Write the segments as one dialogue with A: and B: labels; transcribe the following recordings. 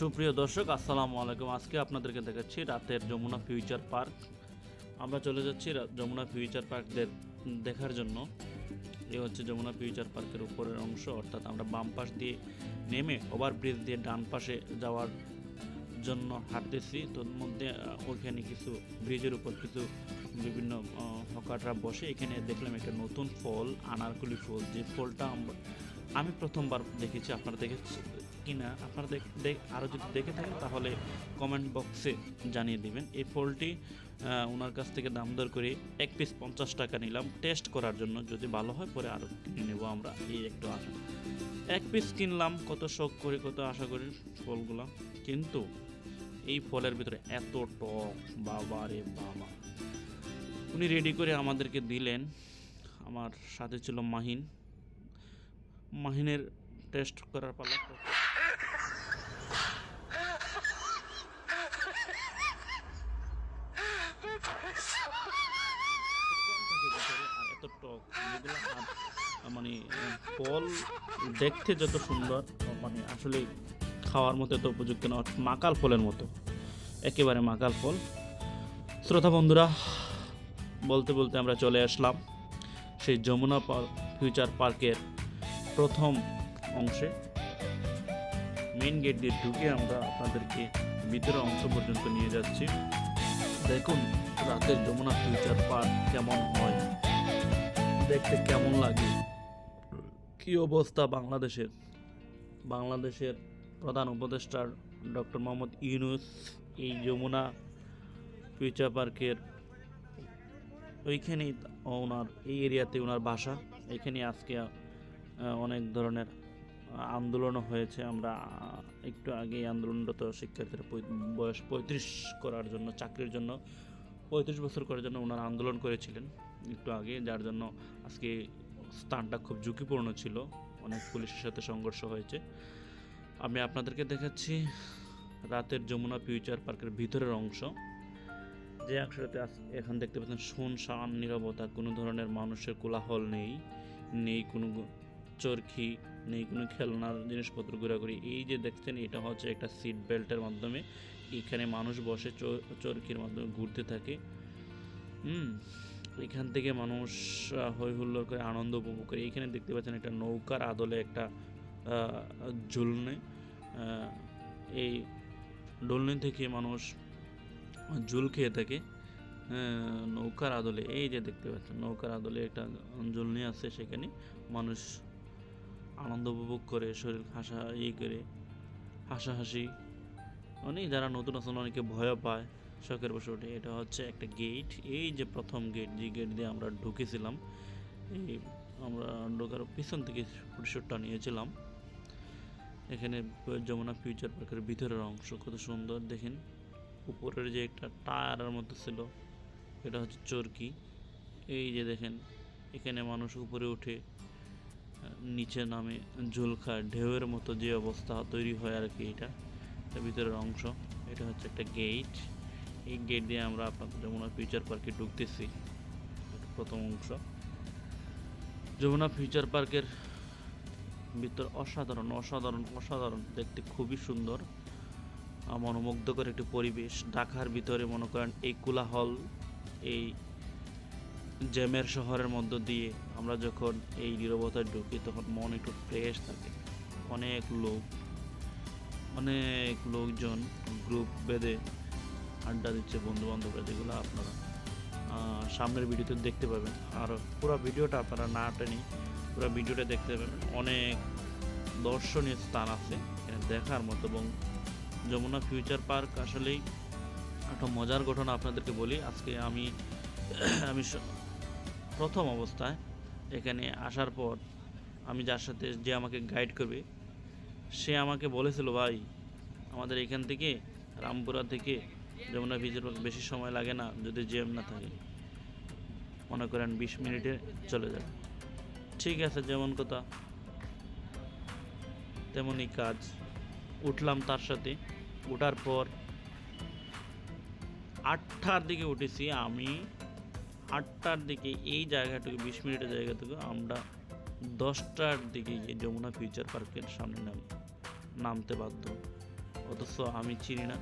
A: সুপ্রিয় দর্শক, আসসালামু আলাইকুম। আজকে আপনাদেরকে দেখাচ্ছি রাতের যমুনা ফিউচার পার্ক। আমরা চলে যাচ্ছি যমুনা ফিউচার পার্কদের দেখার জন্য। এ হচ্ছে যমুনা ফিউচার পার্কের উপরের অংশ, অর্থাৎ আমরা বাম পাশ দিয়ে নেমে ওভারব্রিজ দিয়ে ডান পাশে যাওয়ার জন্য হাঁটতেছি। তোর মধ্যে ওইখানে কিছু ব্রিজের উপর কিছু বিভিন্ন হকাররা বসে। এখানে দেখলাম একটা নতুন ফল, আনারকুলি ফল। যে ফলটা আমি প্রথমবার দেখেছি, আপনারা দেখেছি কিনা আপনারা আরও যদি দেখে থাকেন, তাহলে কমেন্ট বক্সে জানিয়ে দিবেন। এই ফলটি ওনার কাছ থেকে দাম দর করে এক পিস পঞ্চাশ টাকা নিলাম। টেস্ট করার জন্য যদি ভালো হয়, পরে আরও কিনে নেব আমরা। এই একটু আশা এক পিস কিনলাম, কত শখ করি, কত আশা করি ফলগুলো। কিন্তু এই ফলের ভিতরে এত টক, বাবা রে বাবা। উনি রেডি করে আমাদেরকে দিলেন। আমার সাথে ছিল মাহিন। মাহিনের টেস্ট করার পালা আর এত টক যেগুলো আর মানে আহ, ফল দেখতে যত সুন্দর মানে আসলে খাওয়ার মতো তো উপযুক্ত না মাকাল ফলের মতো। একেবারে মাকাল ফল। শ্রোতা বন্ধুরা, বলতে বলতে আমরা চলে আসলাম সেই যমুনা পার্ক, ফিউচার পার্কের প্রথম অংশে। মেইন গেট দিয়ে ঢুকে আমরা আপনাদেরকে ভিতরের অংশ পর্যন্ত নিয়ে যাচ্ছি। দেখুন, রাতের যমুনা ফিউচার পার্ক কেমন হয়। দেখতে কেমন লাগে। কি অবস্থা বাংলাদেশের? বাংলাদেশের প্রধান উপদেষ্টার ডক্টর মোহাম্মদ ইউনুস এই যমুনা ফিউচার পার্কের ওইখানেই ওনার, এই এরিয়াতে ওনার বাসা। এখানে আজকে অনেক ধরনের আন্দোলনও হয়েছে। আমরা একটু আগে আন্দোলনরত শিক্ষার্থীরা বয়স পঁয়ত্রিশ করার জন্য, চাকরির জন্য, পঁয়ত্রিশ বছর করার জন্য ওনারা আন্দোলন করেছিলেন। একটু আগে, যার জন্য আজকে স্থানটা খুব ঝুঁকিপূর্ণ ছিল। অনেক পুলিশের সাথে সংঘর্ষ হয়েছে। আমি আপনাদেরকে দেখাচ্ছি রাতের যমুনা ফিউচার পার্কের ভিতরের অংশ। যে অংশটাতে এখন দেখতে পাচ্ছেন শুনশান, নিরবতা, কোনো ধরনের মানুষের কোলাহল নেই। নেই কোনো চরকি নেই কোনো খেলনার জিনিসপত্র ঘোরাঘুরি। এই যে দেখছেন, এটা হচ্ছে একটা সিট বেল্টের মাধ্যমে এখানে মানুষ বসে চরকির মাধ্যমে ঘুরতে থাকে। হুম। এখান থেকে মানুষ হই হুল্লোড় করে আনন্দ উপভোগ করে। এখানে দেখতে পাচ্ছেন একটা নৌকার আদলে একটা ঝুলনে। এই ডলনি থেকে মানুষ ঝুল খেয়ে থাকে। নৌকার আদলে, এই যে দেখতে পাচ্ছেন, নৌকার আদলে একটা ঝুলনি আছে সেখানে। মানুষ আনন্দ উপভোগ করে, শরীর হাসা ইয়ে করে, হাসাহাসি। অনেক যারা নতুন আছেন অনেকে ভয় পায়। শখের বসে এটা হচ্ছে একটা গেট এই যে প্রথম গেট যে গেট দিয়ে আমরা ঢুকেছিলাম, এই আমরা ঢোকার পিছন থেকে ফুটশটটা নিয়েছিলাম। এখানে যমুনা ফিউচার পার্কের ভিতরের অংশ, কত সুন্দর, দেখেন। উপরের যে একটা টায়ারের মতো ছিল, এটা হচ্ছে চরকি। এই যে দেখেন, এখানে মানুষ উপরে উঠে, নিচে নামে ঝুল খায় ঢেউয়ের মতো যে অবস্থা তৈরি হয় আর কি এটা এটা ভিতরের অংশ। এটা হচ্ছে একটা গেট এই গেট দিয়ে আমরা আপনাদের যমুনা ফিউচার পার্কে ঢুকতেছি। প্রথম অংশ। যমুনা ফিউচার পার্কের ভিতর অসাধারণ অসাধারণ অসাধারণ দেখতে খুবই সুন্দর। মনোমুগ্ধকর একটি পরিবেশ। ঢাকার ভিতরে মনে করেন এই কোলাহল, এই জ্যামের শহরের মধ্য দিয়ে আমরা যখন এই নীরবতায় ঢুকি, তখন মন একটু ফ্রেশ থাকে। অনেক লোক, অনেক লোকজন গ্রুপ বেঁধে আড্ডা দিচ্ছে বন্ধু বান্ধবরা যেগুলো আপনারা সামনের ভিডিওতে দেখতে পাবেন। আর পুরো ভিডিওটা আপনারা না টেনে পুরো ভিডিওটা দেখতে পাবেন। অনেক দর্শনীয় স্থান আছে দেখার মতো এবং যমুনা ফিউচার পার্ক আসলেই একটা মজার ঘটনা আপনাদেরকে বলি। আজকে আমি আমি প্রথম অবস্থায় এখানে আসার পর আমি যার সাথে যে আমাকে গাইড করবে, সে আমাকে বলেছিল, ভাই, আমাদের এখান থেকে রামপুরা থেকে যমুনা পার্ক বেশি সময় লাগে না, যদি জ্যাম না থাকে। মনে করেন বিশ মিনিটে চলে যাবে। ঠিক আছে, যেমন কথা। তেমনই কাজ। উঠলাম তার সাথে। ওঠার পর আটটার দিকে উঠেছি আমি। আটটার দিকে এই জায়গাটুকু, বিশ মিনিটের জায়গা থেকে আমরা দশটার দিকে গিয়ে যমুনা ফিউচার পার্কের সামনে নাম নামতে বাধ্য। অথচ আমি চিনি না।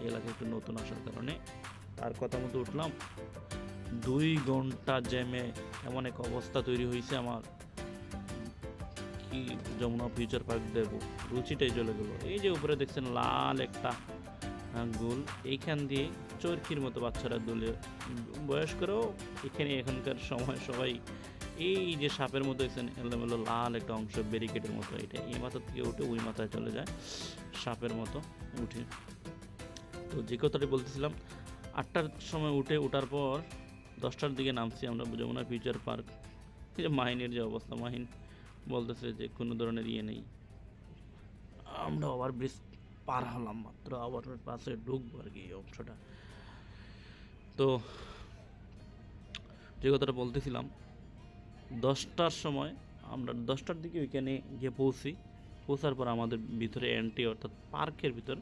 A: এই এলাকায় একটু নতুন আসার কারণে। তার কথা মতো উঠলাম। দুই ঘণ্টা জ্যামে এমন এক অবস্থা তৈরি হয়েছে আমার। কি যমুনা ফিউচার পার্ক দেব, রুচিটাই চলে গেল। এই যে উপরে দেখছেন লাল একটা গোল। এইখান দিয়ে চরকির মতো বাচ্চারা দুলে, বয়স্করাও এখানে এখানকার সময় সবাই এই যে সাপের মতো দেখছেন, এলোমেলো লাল একটা অংশ ব্যারিকেডের মতো। এটা এই মাথা থেকে উঠে ওই মাথায় চলে যায় সাপের মতো উঠে। তো যে কথাটি বলতেছিলাম, আটটার সময় উঠে, ওঠার পর দশটার দিকে নামছি আমরা যমুনা ফিউচার পার্ক। যে মাহিনের যে অবস্থা, মাহিন বলতেছে যে কোনো ধরনের ইয়ে নেই। আমরা ওভার ব্রিজ পার হলাম মাত্র, আবার পাশে ঢুকবো আর কি এই অংশটা। তো যে কথাটা বলতেছিলাম, দশটার সময় আমরা দশটার দিকে ওইখানে গিয়ে পৌঁছি। পৌঁছার পর আমাদের ভিতরে এন্ট্রি অর্থাৎ পার্কের ভিতর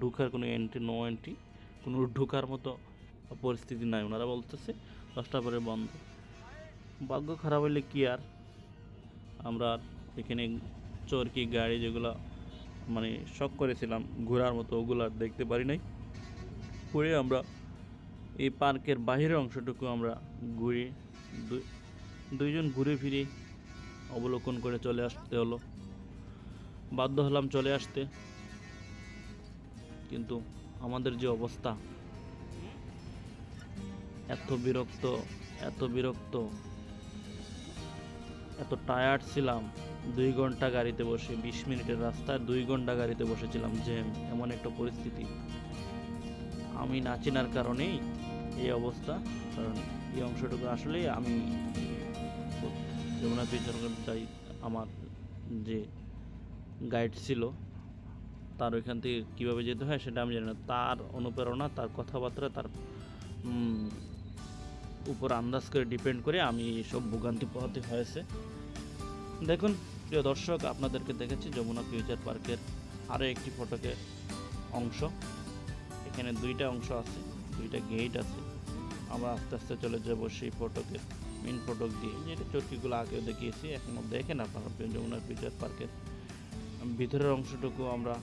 A: ঢুকার কোনো এন্ট্রি নো এন্ট্রি কোনো ঢুকার মতো পরিস্থিতি নাই। ওনারা বলতেছে, দশটা পরে বন্ধ। ভাগ্য খারাপ হইলে কি আর? আমরা এখানে চরকি, গাড়ি যেগুলো মানে শখ করেছিলাম ঘোরার মতো, ওগুলো আর দেখতে পারি নাই। পরে আমরা এই পার্কের বাহিরের অংশটুকু আমরা ঘুরে দুই- দুইজন ঘুরে ফিরে অবলোকন করে চলে আসতে হলো। বাধ্য হলাম চলে আসতে। কিন্তু আমাদের যে অবস্থা, এত বিরক্ত এত বিরক্ত। এত টায়ার্ড ছিলাম, দুই ঘণ্টা গাড়িতে বসে, বিশ মিনিটের রাস্তায় দুই ঘণ্টা গাড়িতে বসেছিলাম, জ্যাম, এমন একটা পরিস্থিতি। আমি না চেনার কারণেই এই অবস্থা, কারণ এই অংশটুকু আসলে আমি যমুনা পিছন চাই আমার যে গাইড ছিল তার ওইখান থেকে কীভাবে যেতে হয় সেটা আমি জানি না। তার অনুপ্রেরণা, তার কথাবার্তা, তার উপর আন্দাজ করে ডিপেন্ড করে আমি সব ভোগান্তি পোহাতে হয়েছে। দেখুন, প্রিয় দর্শক, আপনাদেরকে দেখেছি যমুনা ফিউচার পার্কের আরও একটি ফটকে অংশ। এখানে দুইটা অংশ আছে, দুইটা গেট আছে। আমরা আস্তে আস্তে চলে যাব সেই ফটকের মেন ফটক দিয়ে। যেটা চরকিগুলো আগেও দেখিয়েছি, এখনও দেখেন আপনারা, যমুনা ফিউচার পার্কের ভিতরের অংশটুকু আমরা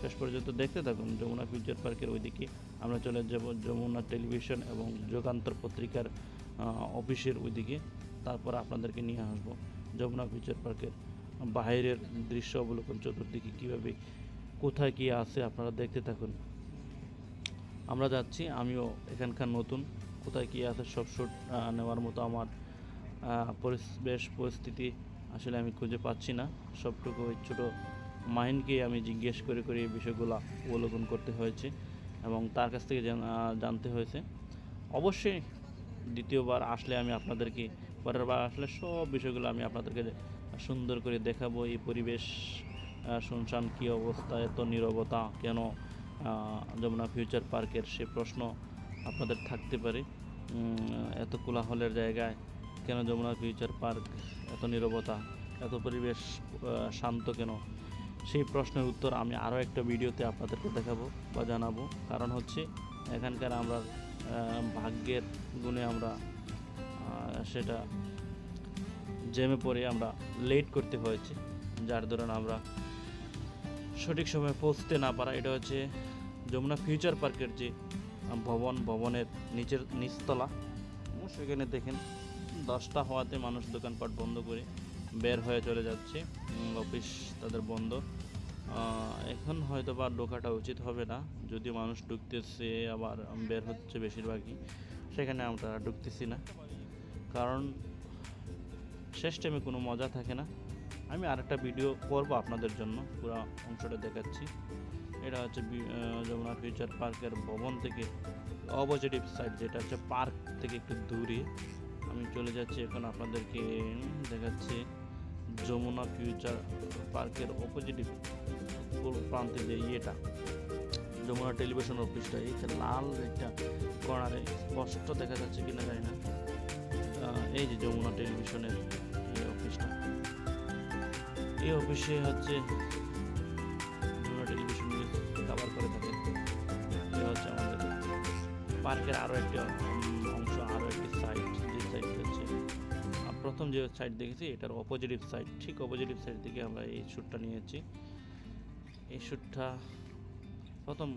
A: শেষ পর্যন্ত দেখতে থাকুন যমুনা ফিউচার পার্কের ওইদিকে। আমরা চলে যাব যমুনা টেলিভিশন এবং যুগান্তর পত্রিকার অফিসের ওইদিকে। তারপর আপনাদেরকে নিয়ে আসব যমুনা ফিউচার পার্কের বাইরের দৃশ্য অবলোকন চতুর্দিকে কীভাবে, কোথায় কী আছে আপনারা দেখতে থাকুন। আমরা যাচ্ছি, আমিও এখানকার নতুন, কোথায় কী আছে সব শুট নেওয়ার মতো আমার পরিবেশ পরিস্থিতি আসলে আমি খুঁজে পাচ্ছি না। সবটুকু ওই ছোটো মাহিনকে আমি জিজ্ঞেস করে করে এই বিষয়গুলো অবলোকন করতে হয়েছে এবং তার কাছ থেকে জান- জানতে হয়েছে। অবশ্যই দ্বিতীয়বার আসলে আমি আপনাদেরকে, পরের বার আসলে সব বিষয়গুলো আমি আপনাদেরকে সুন্দর করে দেখাবো। এই পরিবেশ শুনশান কী অবস্থা, এত নীরবতা কেন যমুনা ফিউচার পার্কের সে প্রশ্ন আপনাদের থাকতে পারে। এত কোলাহলের জায়গায় কেন যমুনা ফিউচার পার্ক, এত নীরবতা, এত পরিবেশ শান্ত কেন? সেই প্রশ্নের উত্তর আমি আরও একটা ভিডিওতে আপনাদেরকে দেখাবো বা জানাব। কারণ হচ্ছে এখানকার আমরা ভাগ্যের গুণে আমরা সেটা জ্যামে পড়ে আমরা লেট করতে হয়েছে, যার দরুন আমরা সঠিক সময়ে পৌঁছতে না পারা। এটা হচ্ছে যমুনা ফিউচার পার্কের যে ভবন, ভবনের নিচের, নিচতলা, সেখানে দেখেন দশটা হওয়াতে মানুষ দোকানপাট বন্ধ করে বের হয়ে চলে যাচ্ছে। অফিস তাদের বন্ধ। এখন হয়তো বা ঢোকাটা উচিত হবে না। যদি মানুষ ঢুকতেছে, আবার বের হচ্ছে বেশিরভাগই। সেখানে আমরা ঢুকতেছি না। কারণ শেষ টাইমে কোনো মজা থাকে না। আমি আরেকটা ভিডিও করব আপনাদের জন্য। পুরো অংশটা দেখাচ্ছি। এটা হচ্ছে যমুনা ফিউচার পার্কের ভবন থেকে অপোজিটিভ সাইড যেটা হচ্ছে পার্ক থেকে একটু দূরে। আমি চলে যাচ্ছি এখন আপনাদেরকে দেখাচ্ছি। যমুনা ফিউচার পার্কের অপোজিটিভ প্রান্তে যে ইয়েটা, যমুনা টেলিভিশন অফিসটা, এই যে লাল একটা কর্নারে স্পষ্ট দেখা যাচ্ছে কিনা জানি না। এই যে যমুনা টেলিভিশনের এই অফিসটা। এই অফিসে হচ্ছে যমুনা টেলিভিশন কভার করে থাকে। এই হচ্ছে আমাদের পার্কের আরও একটি প্রথম যে সাইড দেখেছি, এটার অপোজিটিভ সাইড ঠিক অপোজিটিভ সাইড থেকে আমরা এই শ্যুটটা নিয়েছি। এই শ্যুটটা প্রথম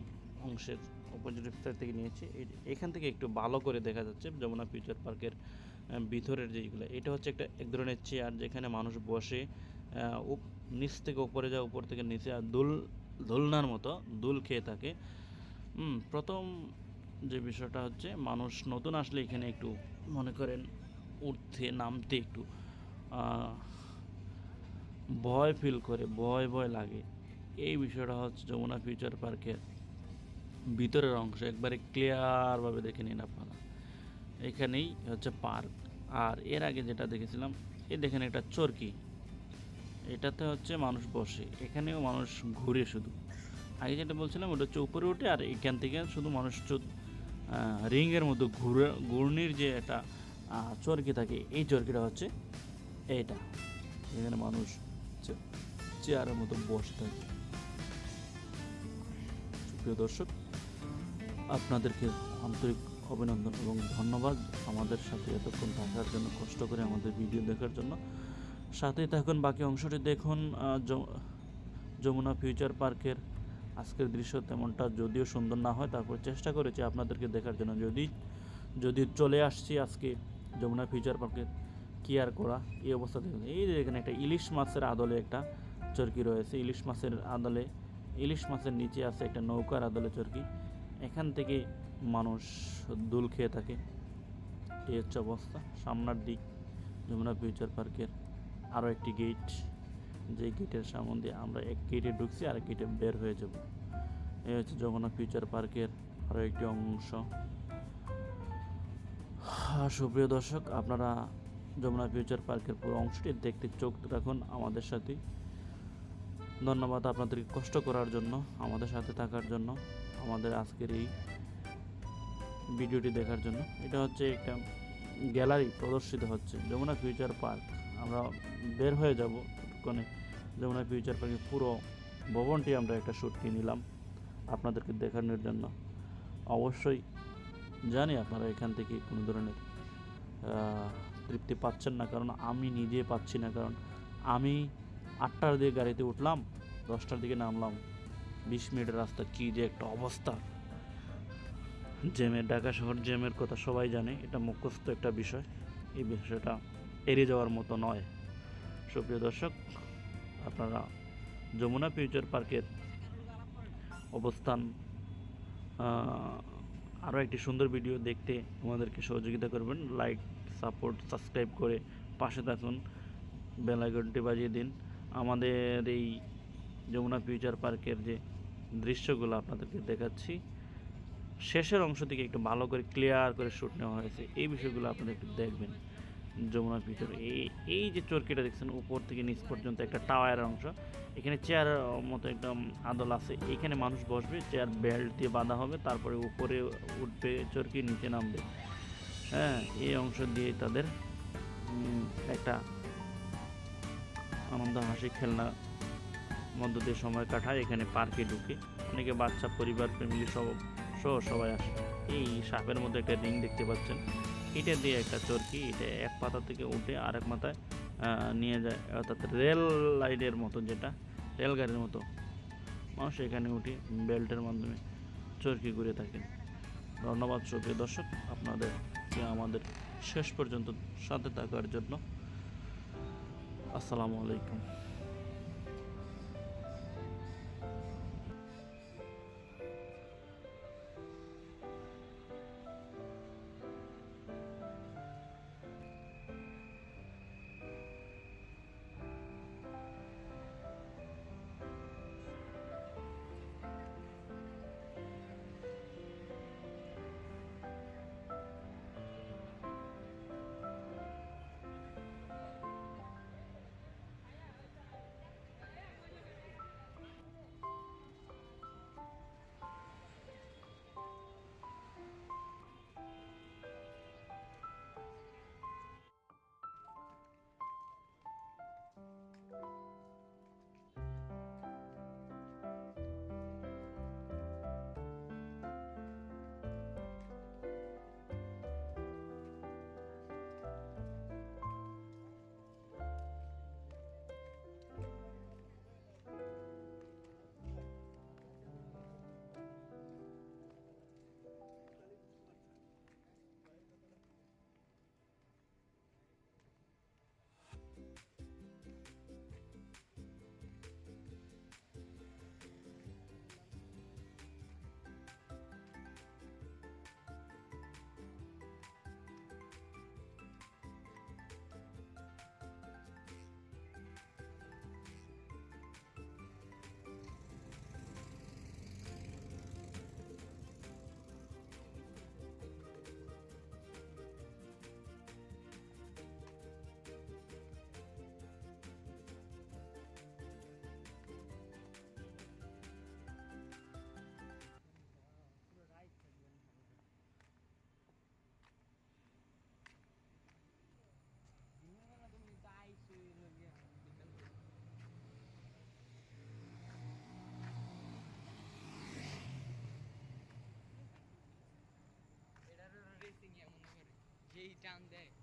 A: অংশের অপোজিট সাইড থেকে নিয়েছি। এখান থেকে একটু ভালো করে দেখা যাচ্ছে, যমুনা ফিউচার পার্কের ভিতরের যেগুলো এটা হচ্ছে একটা এক ধরনের চেয়ার যেখানে মানুষ বসে নিচ থেকে উপরে যায় উপর থেকে নিচে আর দুল, দোলনার মতো দুল খেয়ে থাকে। প্রথম যে বিষয়টা হচ্ছে, মানুষ নতুন আসলে এখানে একটু মনে করেন উঠতে নামতে একটু ভয় ফিল করে, ভয় ভয় লাগে। এই বিষয়টা হচ্ছে যমুনা ফিউচার পার্কের ভিতরের অংশ। একবারে ক্লিয়ারভাবে দেখে নিন আপনারা। এখানেই হচ্ছে পার্ক আর এর আগে যেটা দেখেছিলাম, এই দেখেন একটা চরকি। এটাতে হচ্ছে মানুষ বসে। এখানেও মানুষ ঘুরে শুধু। আগে যেটা বলছিলাম, ওটা হচ্ছে উপরে উঠে আর এখান থেকে শুধু মানুষ রিংয়ের মতো ঘুরে, ঘূর্ণির যে একটা চরকি থাকে। এই চরকিটা হচ্ছে এইটা এখানে মানুষ চেয়ারের মতো বসে থাকে। প্রিয় দর্শক, আপনাদেরকে আন্তরিক অভিনন্দন এবং ধন্যবাদ আমাদের সাথে এতক্ষণ থাকার জন্য, কষ্ট করে আমাদের ভিডিও দেখার জন্য। সাথেই থাকুন, বাকি অংশটি দেখুন। যমুনা ফিউচার পার্কের আজকের দৃশ্য তেমনটা যদিও সুন্দর না হয়, তারপর চেষ্টা করেছি আপনাদেরকে দেখার জন্য। যদি যদি চলে আসছি আজকে যমুনা ফিউচার পার্কে কি আর করা, এই অবস্থা দেখুন। এই যে এখানে একটা ইলিশ মাছের আদলে একটা চরকি রয়েছে। ইলিশ মাছের আদলে, ইলিশ মাছের নিচে আছে একটা নৌকার আদলে চরকি। এখান থেকে মানুষ দুল খেয়ে থাকে। এই হচ্ছে অবস্থা। সামনের দিক যমুনা ফিউচার পার্কের আরও একটি গেট যে গেটের সামনে আমরা এক গেটে ঢুকছি আর গেটে বের হয়ে যাব। এই হচ্ছে যমুনা ফিউচার পার্কের আরও একটি অংশ। সুপ্রিয় দর্শক, আপনারা যমুনা ফিউচার পার্কের পুরো অংশটি দেখতে চোখ রাখুন আমাদের সাথে। ধন্যবাদ আপনাদেরকে কষ্ট করার জন্য, আমাদের সাথে থাকার জন্য, আমাদের আজকের এই ভিডিওটি দেখার জন্য। এটা হচ্ছে একটা গ্যালারি প্রদর্শিত হচ্ছে, যমুনা ফিউচার পার্ক। আমরা বের হয়ে যাব ওখানে যমুনা ফিউচার পার্কের পুরো ভবনটি আমরা একটা শ্যুট নিয়ে নিলাম আপনাদেরকে দেখানোর জন্য। অবশ্যই জানি আপনারা এখান থেকে কোনো ধরনের তৃপ্তি পাচ্ছেন না। কারণ আমি নিজে পাচ্ছি না। কারণ আমি আটটার দিকে গাড়িতে উঠলাম, দশটার দিকে নামলাম। বিশ মিনিটের রাস্তা, কী যে একটা অবস্থা। জ্যামের, ঢাকা শহর জ্যামের কথা সবাই জানে, এটা মুখস্থ একটা বিষয়। এই বিষয়টা এড়িয়ে যাওয়ার মতো নয়। সুপ্রিয় দর্শক, আপনারা যমুনা ফিউচার পার্কের অবস্থান আরও একটি সুন্দর ভিডিও দেখতে আমাদেরকে সহযোগিতা করবেন। লাইক সাপোর্ট সাবস্ক্রাইব করে পাশে থাকুন। বেলাগনটি বাজিয়ে দিন। আমাদের এই যমুনা ফিউচার পার্কের যে দৃশ্যগুলো আপনাদেরকে দেখাচ্ছি, শেষের অংশ থেকে একটু ভালো করে ক্লিয়ার করে শ্যুট নেওয়া হয়েছে। এই বিষয়গুলো আপনারা একটু দেখবেন। যমুনা ফিউচার এই এই যে চরকিটা দেখছেন, উপর থেকে নিচ পর্যন্ত একটা টাওয়ারের অংশ। এখানে চেয়ার মতো একটা আদল আছে। এখানে মানুষ বসবে চেয়ার বেল্ট দিয়ে বাঁধা হবে, তারপরে উপরে উঠবে চরকি, নিচে নামবে। হ্যাঁ এই অংশ দিয়ে তাদের একটা আনন্দ হাসি খেলনা মধ্য দিয়ে সময় কাটায়। এখানে পার্কে ঢুকে অনেকে বাচ্চা, পরিবার ফ্যামিলি সব, সহ সবাই আসে। এই সাপের মধ্যে একটা রিং দেখতে পাচ্ছেন। এটা দিয়ে একটা চরকি এটা এক পাতা থেকে উঠে আরেক মাথায় নিয়ে যায়, অর্থাৎ রেল লাইনের মতো যেটা রেলগাড়ির মতো। মানুষ এখানে উঠে বেল্টের মাধ্যমে চরকি ঘুরে থাকেন। ধন্যবাদ সুপ্রিয় দর্শক, আপনাদেরকে আমাদের শেষ পর্যন্ত সাথে থাকার জন্য। আসসালামু আলাইকুম।
B: যেই টান দেয়
A: হুম